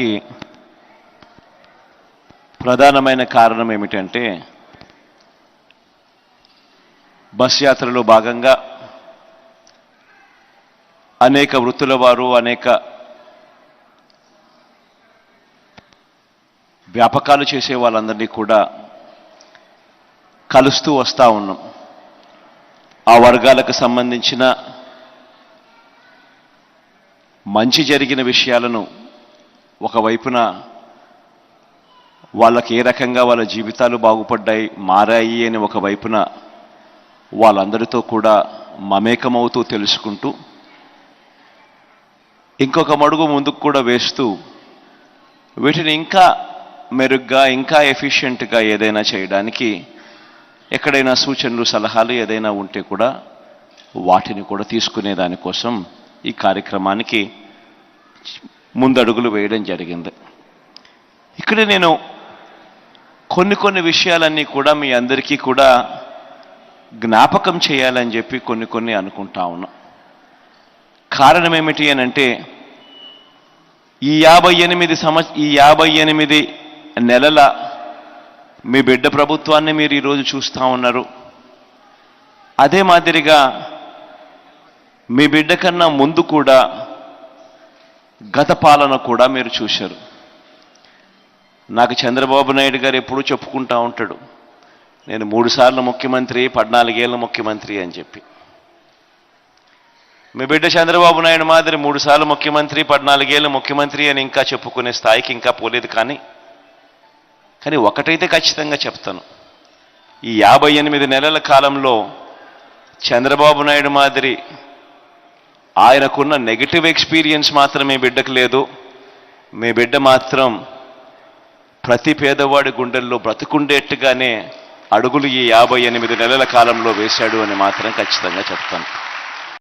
దానికి ప్రధానమైన కారణం ఏమిటంటే బస్ యాత్రలో భాగంగా అనేక వృత్తుల వారు అనేక వ్యాపకాలు చేసే వాళ్ళందరినీ కూడా కలుస్తూ వస్తూ ఉన్నాం. ఆ వర్గాలకు సంబంధించిన మంచి జరిగిన విషయాలను ఒకవైపున వాళ్ళకి ఏ రకంగా వాళ్ళ జీవితాలు బాగుపడ్డాయి మారాయి అని ఒకవైపున వాళ్ళందరితో కూడా మమేకమవుతూ తెలుసుకుంటూ ఇంకొక మడుగు ముందుకు కూడా వేస్తూ వీటిని ఇంకా మెరుగ్గా ఇంకా ఎఫిషియెంట్గా ఏదైనా చేయడానికి ఎక్కడైనా సూచనలు సలహాలు ఏదైనా ఉంటే కూడా వాటిని కూడా తీసుకునే దానికోసం ఈ కార్యక్రమానికి ముందడుగులు వేయడం జరిగింది. ఇక్కడ నేను కొన్ని కొన్ని విషయాలన్నీ కూడా మీ అందరికీ కూడా జ్ఞాపకం చేయాలని చెప్పి కొన్ని కొన్ని అనుకుంటా ఉన్నా. కారణం ఏమిటి అని అంటే ఈ యాభై ఎనిమిది సంవత్స ఈ యాభై ఎనిమిది నెలల మీ బిడ్డ ప్రభుత్వాన్ని మీరు ఈరోజు చూస్తూ ఉన్నారు. అదే మాదిరిగా మీ బిడ్డ కన్నా ముందు కూడా గత పాలన కూడా మీరు చూశారు. నాకు చంద్రబాబు నాయుడు గారు ఎప్పుడూ చెప్పుకుంటా ఉంటాడు. నేను మూడుసార్లు ముఖ్యమంత్రి పద్నాలుగేళ్ళ ముఖ్యమంత్రి అని చెప్పి. మీ బిడ్డ చంద్రబాబు నాయుడు మాదిరి మూడు సార్లు ముఖ్యమంత్రి పద్నాలుగేళ్ళు ముఖ్యమంత్రి అని ఇంకా చెప్పుకునే స్థాయికి ఇంకా పోలేదు కానీ కానీ ఒకటైతే ఖచ్చితంగా చెప్తాను. ఈ యాభై ఎనిమిది నెలల కాలంలో చంద్రబాబు నాయుడు మాదిరి ఆయనకున్న నెగిటివ్ ఎక్స్పీరియన్స్ మాత్రం మీ బిడ్డకు లేదు. మీ బిడ్డ మాత్రం ప్రతి పేదవాడి గుండెల్లో బ్రతుకుండేట్టుగానే అడుగులు ఈ యాభై ఎనిమిది నెలల కాలంలో వేశాడు అని మాత్రం ఖచ్చితంగా చెప్తాను.